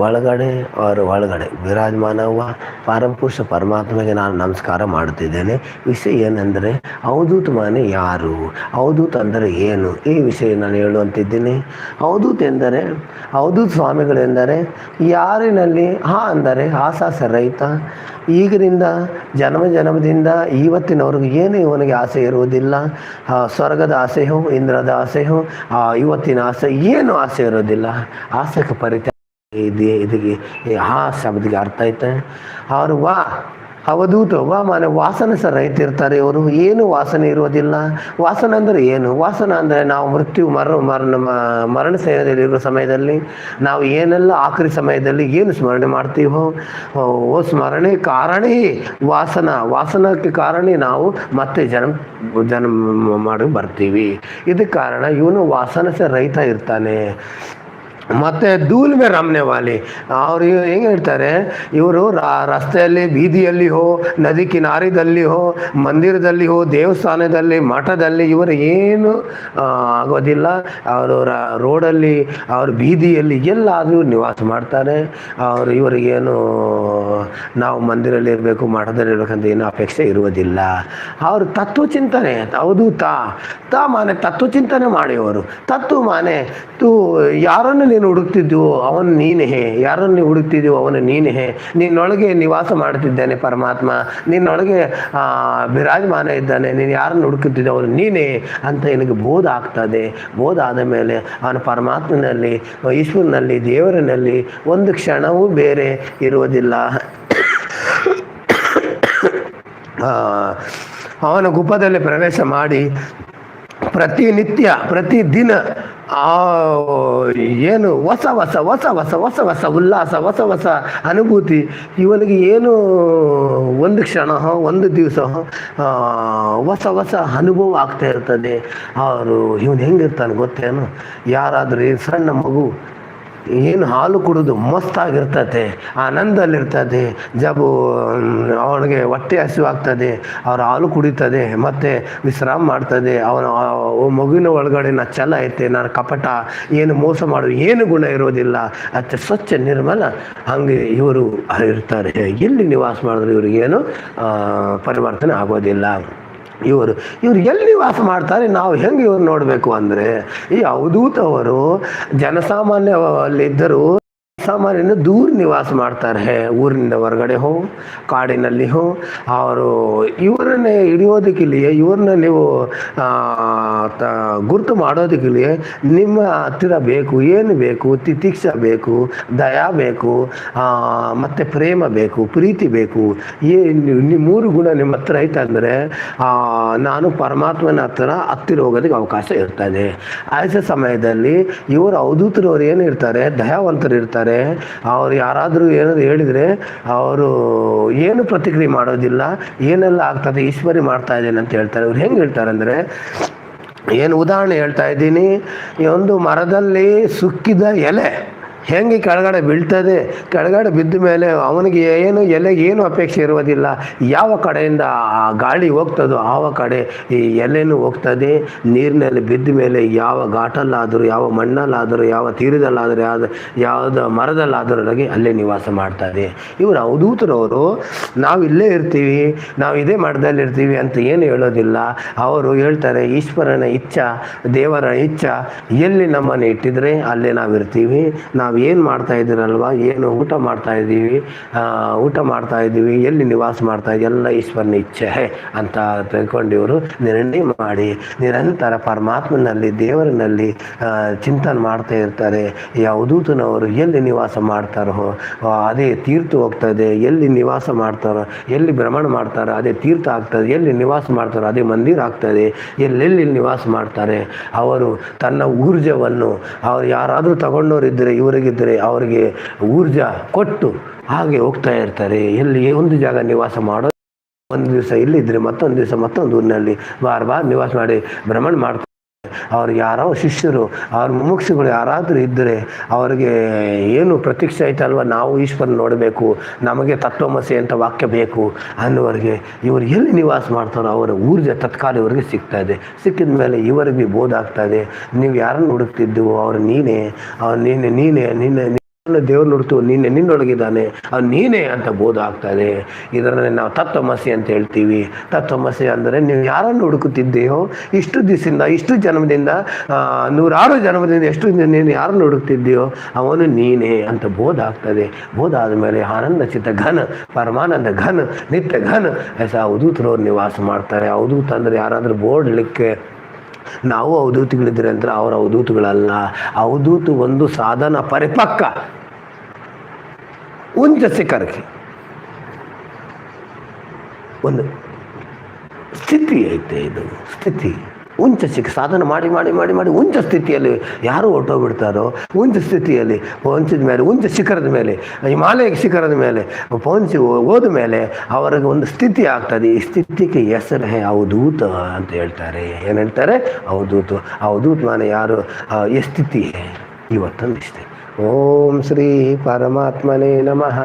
ಒಳಗಡೆ ಅವರ ಒಳಗಡೆ ವಿರಾಜಮಾನವ ಪರಮಪುರುಷ ಪರಮಾತ್ಮಗೆ ನಾನು ನಮಸ್ಕಾರ ಮಾಡುತ್ತಿದ್ದೇನೆ. ವಿಷಯ ಏನೆಂದರೆ ಅವಧೂತ ಮನೆ ಯಾರು? ಅವಧೂತ ಅಂದರೆ ಏನು? ಈ ವಿಷಯ ನಾನು ಹೇಳುವಂತಿದ್ದೀನಿ. ಅವಧೂತ ಎಂದರೆ ಅವಧೂತ ಸ್ವಾಮಿಗಳೆಂದರೆ, ಯಾರಿನಲ್ಲಿ ಹಾ ಅಂದರೆ ಆಸಾಸ ರೈತ ಈಗಿನಿಂದ ಜನ್ಮ ಜನ್ಮದಿಂದ ಇವತ್ತಿನವರೆಗೂ ಏನು ಇವನಿಗೆ ಆಸೆ ಇರುವುದಿಲ್ಲ. ಸ್ವರ್ಗದ ಆಸೆಯೋ, ಇಂದ್ರದ ಆಸೆಯೋ ಇವತ್ತಿನ ಆಸೆ ಏನು ಆಸೆ ಇರೋದಿಲ್ಲ ಆಸೆಗೆ ಪರಿತ್ಯಾಗ ಈ ಆ ಶಬ್ದಕ್ಕೆ ಅರ್ಥ ಐತೆ ಅವರು ವಾ, ಅವಧೂತ, ವಾ ಮನೆ ವಾಸನೆ ರಹಿತ ಇರ್ತಾರೆ ಇವರು ಏನು ವಾಸನೆ ಇರುವುದಿಲ್ಲ. ವಾಸನೆ ಅಂದರೆ ಏನು? ವಾಸನ ಅಂದರೆ ನಾವು ಮೃತ್ಯು, ಮರ, ಮರಣ ಮರಣ ಸೇನೆಯಲ್ಲಿ ಇರುವ ಸಮಯದಲ್ಲಿ ನಾವು ಏನೆಲ್ಲ ಆಖರಿ ಸಮಯದಲ್ಲಿ ಏನು ಸ್ಮರಣೆ ಮಾಡ್ತೀವೋ, ಓ ಸ್ಮರಣೆ ಕಾರಣೇ ವಾಸನ. ವಾಸನಕ್ಕೆ ಕಾರಣ ನಾವು ಮತ್ತೆ ಜನ್ಮ ಜನ್ಮ ಮಾಡಿ ಬರ್ತೀವಿ. ಇದಕ್ಕೆ ಕಾರಣ ಇವನು ವಾಸನ ರಹಿತ ಇರ್ತಾನೆ. ಮತ್ತು ಧೂಲ್ ಮೇ ರಮನೆ ವಾಲಿ ಅವ್ರು ಹೆಂಗೆ ಹೇಳ್ತಾರೆ? ಇವರು ರಸ್ತೆಯಲ್ಲಿ, ಬೀದಿಯಲ್ಲಿ ಹೋ, ನದಿ ಕಿನಾರಿದಲ್ಲಿ ಹೋ, ಮಂದಿರದಲ್ಲಿ ಹೋ, ದೇವಸ್ಥಾನದಲ್ಲಿ, ಮಠದಲ್ಲಿ ಇವರು ಏನು ಆಗೋದಿಲ್ಲ. ಅವರು ರೋಡಲ್ಲಿ, ಅವ್ರ ಬೀದಿಯಲ್ಲಿ ಎಲ್ಲಾದರೂ ನಿವಾಸ ಮಾಡ್ತಾರೆ. ಅವರು ಇವರಿಗೇನು, ನಾವು ಮಂದಿರಲ್ಲಿ ಇರಬೇಕು ಮಠದಲ್ಲಿ ಇರಬೇಕಂತ ಏನು ಅಪೇಕ್ಷೆ ಇರುವುದಿಲ್ಲ. ಅವರು ತತ್ವ ಚಿಂತನೆ ಹೌದು ತಾ. ತಾ ಮಾನೆ ತತ್ವಚಿಂತನೆ ಮಾಡಿಯವರು ತತ್ವ ಮಾನೆ, ತು, ಯಾರನ್ನು ನೀನು ಹುಡುಕ್ತಿದ್ವು ಅವನು ನೀನೇ ಯಾರನ್ನು ಹುಡುಕ್ತಿದ್ದೀವೋ ಅವನು ನೀನೇ ನಿನ್ನೊಳಗೆ ನಿವಾಸ ಮಾಡುತ್ತಿದ್ದಾನೆ ಪರಮಾತ್ಮ ನಿನ್ನೊಳಗೆ ಆ, ವಿರಾಜಮಾನ ಇದ್ದಾನೆ ನೀನು ಯಾರನ್ನು ಹುಡುಕುತ್ತಿದ್ದೆ ಅವನು ನೀನೇ ಅಂತ ನಿನಗೆ ಬೋಧ ಆಗ್ತದೆ. ಬೋಧ ಆದ ಮೇಲೆ ಅವನು ಪರಮಾತ್ಮನಲ್ಲಿ ಈಶ್ವರನಲ್ಲಿ ದೇವರಿನಲ್ಲಿ ಒಂದು ಕ್ಷಣವೂ ಬೇರೆ ಇರುವುದಿಲ್ಲ. ಅವನ ಗುಪ್ಪದಲ್ಲಿ ಪ್ರವೇಶ ಮಾಡಿ ಪ್ರತಿನಿತ್ಯ, ಪ್ರತಿದಿನ, ಆ, ಏನು ಹೊಸ ಹೊಸ ಹೊಸ ಹೊಸ ಹೊಸ ಹೊಸ ಉಲ್ಲಾಸ, ಹೊಸ ಹೊಸ ಅನುಭೂತಿ, ಇವನಿಗೆ ಏನು ಒಂದು ಕ್ಷಣ, ಒಂದು ದಿವಸ ಹೊಸ ಹೊಸ ಅನುಭವ ಆಗ್ತಾ ಇರ್ತದೆ. ಅವರು, ಇವನು ಹೆಂಗಿರ್ತಾನೆ ಗೊತ್ತೇನು? ಯಾರಾದರೂ ಸಣ್ಣ ಮಗು ಏನು ಹಾಲು ಕುಡಿದು ಮಸ್ತಾಗಿರ್ತದೆ, ಆನಂದಲ್ಲಿರ್ತದೆ ಜಬು ಅವನಿಗೆ ಹೊಟ್ಟೆ ಹಸಿವಾಗ್ತದೆ ಅವ್ರ ಹಾಲು ಕುಡಿತದೆ, ಮತ್ತು ವಿಶ್ರಾಮ ಮಾಡ್ತದೆ, ಅವನ ಮಗುವಿನ ಒಳಗಡೆ ನಾ ಛಲ ಐತೆ ನಾನು ಕಪಟ, ಏನು ಮೋಸ ಮಾಡು, ಏನು ಗುಣ ಇರೋದಿಲ್ಲ. ಅತ್ತೆ ಸ್ವಚ್ಛ, ನಿರ್ಮಲ, ಹಂಗೆ ಇವರು ಇರ್ತಾರೆ. ಎಲ್ಲಿ ನಿವಾಸ ಮಾಡಿದ್ರು ಇವ್ರಿಗೇನು ಪರಿವರ್ತನೆ ಆಗೋದಿಲ್ಲ. ಇವರು ಇವ್ರು ಎಲ್ಲಿ ವಾಸ ಮಾಡ್ತಾರೆ ನಾವು ಹೆಂಗೆ ಇವ್ರು ನೋಡಬೇಕು ಅಂದರೆ ಈ ಅವಧೂತವರು ಜನಸಾಮಾನ್ಯಲ್ಲಿದ್ದರು ಸಾಮಾನ್ಯನ ದೂರ ನಿವಾಸ ಮಾಡ್ತಾರೆ. ಊರಿನಿಂದ ಹೊರಗಡೆ ಹೋ, ಕಾಡಿನಲ್ಲಿ ಹೋ. ಅವರು ಇವರನ್ನೇ ಹಿಡಿಯೋದಕ್ಕಿಲ್ಲಿಯೇ, ಇವ್ರನ್ನ ನೀವು ಗುರುತು ಮಾಡೋದಕ್ಕಿಲ್ಲಿಯೇ ನಿಮ್ಮ ಹತ್ತಿರ ಬೇಕು, ಏನು ಬೇಕು ತಿತಿಕ್ಷ ಬೇಕು, ದಯಾ ಬೇಕು ಮತ್ತು ಪ್ರೇಮ ಬೇಕು, ಪ್ರೀತಿ ಬೇಕು. ಏ ಮೂರು ಗುಣ ನಿಮ್ಮ ಹತ್ರ ಐತೆ ನಾನು ಪರಮಾತ್ಮನ ಹತ್ರ ಹತ್ತಿರ ಹೋಗೋದಕ್ಕೆ ಅವಕಾಶ ಇರ್ತದೆ. ಆಯ್ಸ ಸಮಯದಲ್ಲಿ ಇವರು ಅವಧೂತರವ್ರು ಏನು ಇರ್ತಾರೆ ದಯಾವಂತರು ಇರ್ತಾರೆ ಅವ್ರು ಯಾರಾದರೂ ಏನಾದ್ರು ಹೇಳಿದರೆ, ಅವರು ಏನು ಪ್ರತಿಕ್ರಿಯೆ ಮಾಡೋದಿಲ್ಲ, ಏನೆಲ್ಲ ಆಗ್ತದೆ, ಈಶ್ವರಿ ಮಾಡ್ತಾ ಇದ್ದೇನೆ ಅಂತ ಹೇಳ್ತಾರೆ. ಅವ್ರು ಹೆಂಗೆ ಅಂದ್ರೆ, ಏನು ಉದಾಹರಣೆ ಹೇಳ್ತಾ ಇದ್ದೀನಿ, ಈ ಒಂದು ಮರದಲ್ಲಿ ಸುಕ್ಕಿದ ಎಲೆ. ಹೆಂಗೆ ಕೆಳಗಡೆ ಬೀಳ್ತದೆ? ಕೆಳಗಡೆ ಬಿದ್ದ ಮೇಲೆ ಅವನಿಗೆ ಏನು ಎಲೆಗೆ ಏನು ಅಪೇಕ್ಷೆ ಇರುವುದಿಲ್ಲ. ಯಾವ ಕಡೆಯಿಂದ ಆ ಗಾಳಿ ಹೋಗ್ತದೋ ಆವ ಕಡೆ ಈ ಎಲೆನೂ ಹೋಗ್ತದೆ. ನೀರಿನಲ್ಲಿ ಬಿದ್ದ ಮೇಲೆ ಯಾವ ಘಾಟಲ್ಲಾದರೂ, ಯಾವ ಮಣ್ಣಲ್ಲಾದರೂ, ಯಾವ ತೀರದಲ್ಲಾದರೂ, ಯಾವ್ದು ಯಾವ್ದು ಮರದಲ್ಲಾದರೂ ಹೋಗಿ ಅಲ್ಲೇ ನಿವಾಸ ಮಾಡ್ತಾರೆ ಇವರು ಅವಧೂತರವರು ನಾವು ಇಲ್ಲೇ ಇರ್ತೀವಿ, ನಾವು ಇದೇ ಮಠದಲ್ಲಿ ಇರ್ತೀವಿ ಅಂತ ಏನು ಹೇಳೋದಿಲ್ಲ. ಅವರು ಹೇಳ್ತಾರೆ, ಈಶ್ವರನ ಇಚ್ಛ, ದೇವರ ಇಚ್ಛ, ಎಲ್ಲಿ ನಮ್ಮನ್ನು ಇಟ್ಟಿದ್ರೆ ಅಲ್ಲೇ ನಾವು ಇರ್ತೀವಿ ನಾವು ಏನು ಮಾಡ್ತಾ ಇದ್ದೀರಲ್ವ ಏನು ಊಟ ಮಾಡ್ತಾ ಇದ್ದೀವಿ ಊಟ ಮಾಡ್ತಾ ಇದ್ದೀವಿ ಎಲ್ಲಿ ನಿವಾಸ ಮಾಡ್ತಾ ಇದ್ದೀವಿ ಎಲ್ಲ ಈಶ್ವರನ ಇಚ್ಛೆ ಅಂತ ತಿಳ್ಕೊಂಡು ಇವರು ನಿರ್ಣಯ ಮಾಡಿ ನಿರಂತರ ಪರಮಾತ್ಮನಲ್ಲಿ, ದೇವರಿನಲ್ಲಿ ಚಿಂತನೆ ಮಾಡ್ತಾ ಇರ್ತಾರೆ. ಯಾವುದೂತನವರು ಎಲ್ಲಿ ನಿವಾಸ ಮಾಡ್ತಾರೋ, ಅದೇ ತೀರ್ಥ ಹೋಗ್ತದೆ ಎಲ್ಲಿ ನಿವಾಸ ಮಾಡ್ತಾರೋ, ಎಲ್ಲಿ ಭ್ರಮಣ ಮಾಡ್ತಾರೋ, ಅದೇ ತೀರ್ಥ ಆಗ್ತದೆ ಎಲ್ಲಿ ನಿವಾಸ ಮಾಡ್ತಾರೋ, ಅದೇ ಮಂದಿರ ಆಗ್ತದೆ ಎಲ್ಲೆಲ್ಲಿ ನಿವಾಸ ಮಾಡ್ತಾರೆ? ಅವರು ತನ್ನ ಊರ್ಜವನ್ನು, ಅವ್ರು ಯಾರಾದರೂ ತಗೊಂಡವರಿದ್ದರೆ ಇವರಿಗಿದ್ದರೆ ಅವರಿಗೆ ಊರ್ಜಾ ಕೊಟ್ಟು ಹಾಗೆ ಹೋಗ್ತಾ ಇರ್ತಾರೆ. ಎಲ್ಲಿ ಒಂದು ಜಾಗ ನಿವಾಸ ಮಾಡೋ ಒಂದು ದಿವಸ ಇಲ್ಲಿದ್ದರೆ ಮತ್ತೊಂದು ದಿವಸ ಮತ್ತೊಂದು ಊರಿನಲ್ಲಿ ಬಾರ್ ಬಾರ್ ನಿವಾಸ ಮಾಡಿ, ಭ್ರಮಣ ಮಾಡ್ತಾರೆ ಅವ್ರು ಯಾರೋ ಶಿಷ್ಯರು, ಅವ್ರ ಮುಮುಕ್ಷುಗಳು ಯಾರಾದರೂ ಇದ್ದರೆ ಅವರಿಗೆ ಏನು ಪ್ರತೀಕ್ಷೆ ಅಲ್ವಾ ನಾವು ಈಶ್ವರನ ನೋಡಬೇಕು, ನಮಗೆ ತತ್ವಮಸಿ ಅಂತ ವಾಕ್ಯ ಬೇಕು ಅನ್ನೋರಿಗೆ ಇವರು ಎಲ್ಲಿ ನಿವಾಸ ಮಾಡ್ತಾರೋ ಅವರ ಊರ್ಜ ತತ್ಕಾಲ ಇವರಿಗೆ ಸಿಗ್ತಾ ಇದೆ. ಸಿಕ್ಕಿದ ಮೇಲೆ ಇವರಿಗೆ ಬೋಧ ಆಗ್ತಾ ಇದೆ. ನೀವು ಯಾರನ್ನು ಹುಡುಕ್ತಿದ್ದೆವು, ಅವ್ರು ನೀನೇ, ಅವ್ರು ನೀನೆ ನೀನೆ, ನಿನ್ನೆ ದೇವ್ರು ನೋಡ್ತು ನಿನ್ನೆ ನಿನ್ನೊಳಗಿದ್ದಾನೆ, ಅವ್ನು ನೀನೇ ಅಂತ ಬೋಧ ಆಗ್ತದೆ ಇದರಲ್ಲಿ ನಾವು ತತ್ವಮಸಿ ಅಂತ ಹೇಳ್ತೀವಿ. ತತ್ವಮಸಿ ಅಂದರೆ ನೀವು ಯಾರನ್ನು ಹುಡುಕುತ್ತಿದ್ದೀಯೋ, ಇಷ್ಟು ದಿವಸದಿಂದ, ಇಷ್ಟು ಜನ್ಮದಿಂದ ನೂರಾರು ಜನ್ಮದಿಂದ ಎಷ್ಟು ನೀನು ಯಾರನ್ನು ಹುಡುಕ್ತಿದ್ದೀಯೋ ಅವನು ನೀನೇ ಅಂತ ಬೋಧ ಆಗ್ತದೆ. ಬೋಧ ಆದಮೇಲೆ ಆನಂದ ಚಿತ್ತ ಘನ, ಪರಮಾನಂದ ಘನ, ನಿತ್ಯ ಘನ ಹೆಸ ಅವಧೂತರವ್ರು ನಿವಾಸ ಮಾಡ್ತಾರೆ. ಅವಧೂತ ಅಂದರೆ ಯಾರಾದರೂ ಬೋರ್ಡ್ ಇಡಲಿಕ್ಕೆ ನಾವು ಅವಧೂತಿಗಳಿದ್ದೀರಿ ಅಂದ್ರೆ ಅವರ ಅವಧೂತುಗಳಲ್ಲ ಅವಧೂತು ಒಂದು ಸಾಧನ ಪರಿಪಕ್ಕ. ಉಂಚ ಸಿಕ್ಕರಕ್ಕೆ ಒಂದು ಸ್ಥಿತಿ ಐತೆ ಇದು, ಸ್ಥಿತಿ. ಉಂಚ ಸಿಕ್ಕ ಸಾಧನೆ ಮಾಡಿ ಮಾಡಿ ಮಾಡಿ ಮಾಡಿ ಉಂಚ ಸ್ಥಿತಿಯಲ್ಲಿ ಯಾರು ಹೊರಟೋಗ್ಬಿಡ್ತಾರೋ, ಉಂಚ ಸ್ಥಿತಿಯಲ್ಲಿ ಪಹಂಚಿದ ಮೇಲೆ, ಉಂಚ ಶಿಖರದ ಮೇಲೆ, ಹಿಮಾಲಯ ಶಿಖರದ ಮೇಲೆ ಪೌಂಚಿ ಹೋದ ಮೇಲೆ ಅವರಿಗೆ ಒಂದು ಸ್ಥಿತಿ ಆಗ್ತದೆ. ಈ ಸ್ಥಿತಿಗೆ ಹೆಸರು ಹೇ ಅವಧೂತ ಅಂತ ಹೇಳ್ತಾರೆ. ಏನು ಹೇಳ್ತಾರೆ? ಅವಧೂತ. ಅವಧೂತ ನಾನು ಯಾರು ಈ ಸ್ಥಿತಿ ಇವತ್ತೊಂದು ಇಷ್ಟೇ ಓಂ ಶ್ರೀ ಪರಮಾತ್ಮನೇ ನಮಃ.